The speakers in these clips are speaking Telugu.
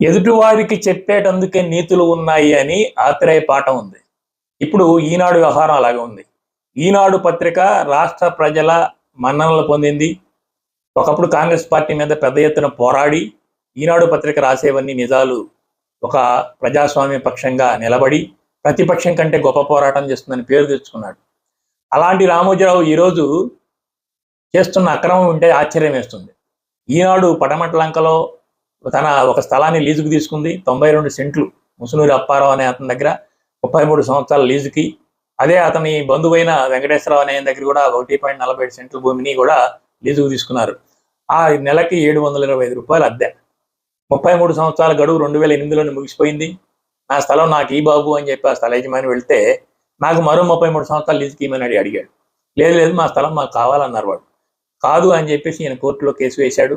ఎదుటివారికి చెప్పేటందుకే నీతులు ఉన్నాయి అని ఆత్రేయ పాఠం ఉంది. ఇప్పుడు ఈనాడు వ్యవహారం అలాగే ఉంది. ఈనాడు పత్రిక రాష్ట్ర ప్రజల మన్ననలు పొందింది. ఒకప్పుడు కాంగ్రెస్ పార్టీ మీద పెద్ద ఎత్తున పోరాడి ఈనాడు పత్రిక రాసేవన్నీ నిజాలు ఒక ప్రజాస్వామ్య పక్షంగా నిలబడి ప్రతిపక్షం కంటే గొప్ప పోరాటం చేస్తుందని పేరు తెచ్చుకున్నాడు. అలాంటి రామోజీరావు ఈరోజు చేస్తున్న అక్రమం ఉంటే ఆశ్చర్యం వేస్తుంది. ఈనాడు పడమట్లంకలో తన ఒక స్థలాన్ని లీజుకు తీసుకుంది. తొంభై రెండు సెంట్లు ముసునూరి అప్పారావు అనే అతని దగ్గర ముప్పై మూడు సంవత్సరాల లీజుకి. అదే అతని బంధువైన వెంకటేశ్వరరావు అనే దగ్గర కూడా ఒకటి పాయింట్ నలభై ఐదు సెంట్ల భూమిని కూడా లీజుకు తీసుకున్నారు. ఆ నెలకి ఏడు వందల ఇరవై ఐదు రూపాయలు అద్దె. ముప్పై మూడు సంవత్సరాల గడువు రెండు వేల ఎనిమిదిలోనే ముగిసిపోయింది. నా స్థలం నాకు ఈ బాబు అని చెప్పి ఆ స్థల యజమాని వెళ్తే నాకు మరో ముప్పై మూడు సంవత్సరాలు లీజుకి ఇమ్మని అడిగాడు. లేదు లేదు మా స్థలం మాకు కావాలన్నారు వాడు. కాదు అని చెప్పేసి ఈయన కోర్టులో కేసు వేశాడు.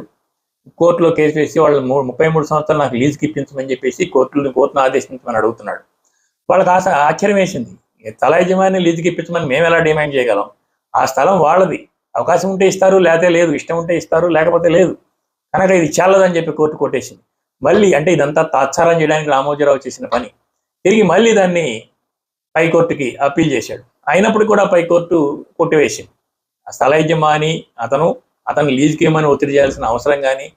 కోర్టులో కేసు వేసి వాళ్ళు మూడు ముప్పై మూడు సంవత్సరాలు నాకు లీజుకి ఇప్పించమని చెప్పేసి కోర్టులు కోర్టును ఆదేశించమని అడుగుతున్నాడు. వాళ్ళకి ఆశ ఆశ్చర్యం వేసింది. తల యజమాని లీజుకి ఇప్పించమని మేము ఎలా డిమాండ్ చేయగలం? ఆ స్థలం వాళ్ళది. అవకాశం ఉంటే ఇస్తారు లేకపోతే లేదు. ఇష్టం ఉంటే ఇస్తారు లేకపోతే లేదు. కనుక ఇది చాలదని చెప్పి కోర్టు కొట్టేసింది. మళ్ళీ అంటే ఇదంతా తాత్సారం చేయడానికి రామోజీరావు చేసిన పని. తిరిగి మళ్ళీ దాన్ని పైకోర్టుకి అప్పీల్ చేశాడు. అయినప్పుడు కూడా పైకోర్టు కొట్టివేసింది. ఆ స్థల యజమాని అతను అతను లీజుకి ఏమైనా ఒత్తిడి చేయాల్సిన అవసరం కానీ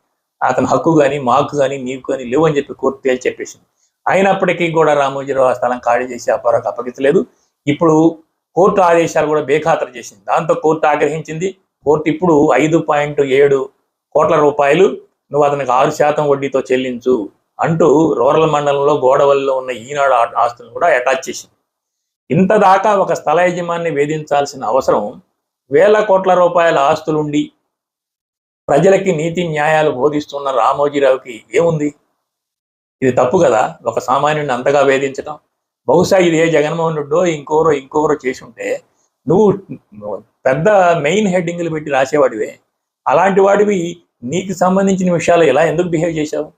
అతని హక్కు కానీ మాకు కానీ నీకు కానీ లేవు అని చెప్పి కోర్టు తేల్చి చెప్పేసింది. అయినప్పటికీ కూడా రామోజీరావు ఆ స్థలం ఖాళీ చేసి అపారకు అప్పగించలేదు ఇప్పుడు కోర్టు ఆదేశాలు కూడా బేఖాతరు చేసింది. దాంతో కోర్టు ఆగ్రహించింది కోర్టు ఇప్పుడు ఐదు పాయింట్ ఏడు కోట్ల రూపాయలు నువ్వు అతనికి ఆరు శాతం వడ్డీతో చెల్లించు అంటూ రూరల్ మండలంలో గోడవల్లో ఉన్న ఈనాడు ఆస్తులను కూడా అటాచ్ చేసింది. ఇంత దాకా ఒక స్థల యజమాన్ని వేధించాల్సిన అవసరం వేల కోట్ల రూపాయల ఆస్తులుండి ప్రజలకి నీతి న్యాయాలు బోధిస్తున్న రామోజీరావుకి ఏముంది? ఇది తప్పు కదా? ఒక సామాన్యుడిని అంతగా వేధించడం బహుశా ఇది ఏ జగన్మోహన్ రెడ్డో ఇంకోరో ఇంకోరో చేసి ఉంటే నువ్వు పెద్ద మెయిన్ హెడ్డింగ్లు పెట్టి రాసేవాడివే. అలాంటి వాడివి నీకు సంబంధించిన విషయాలు ఎలా ఎందుకు బిహేవ్ చేశావు?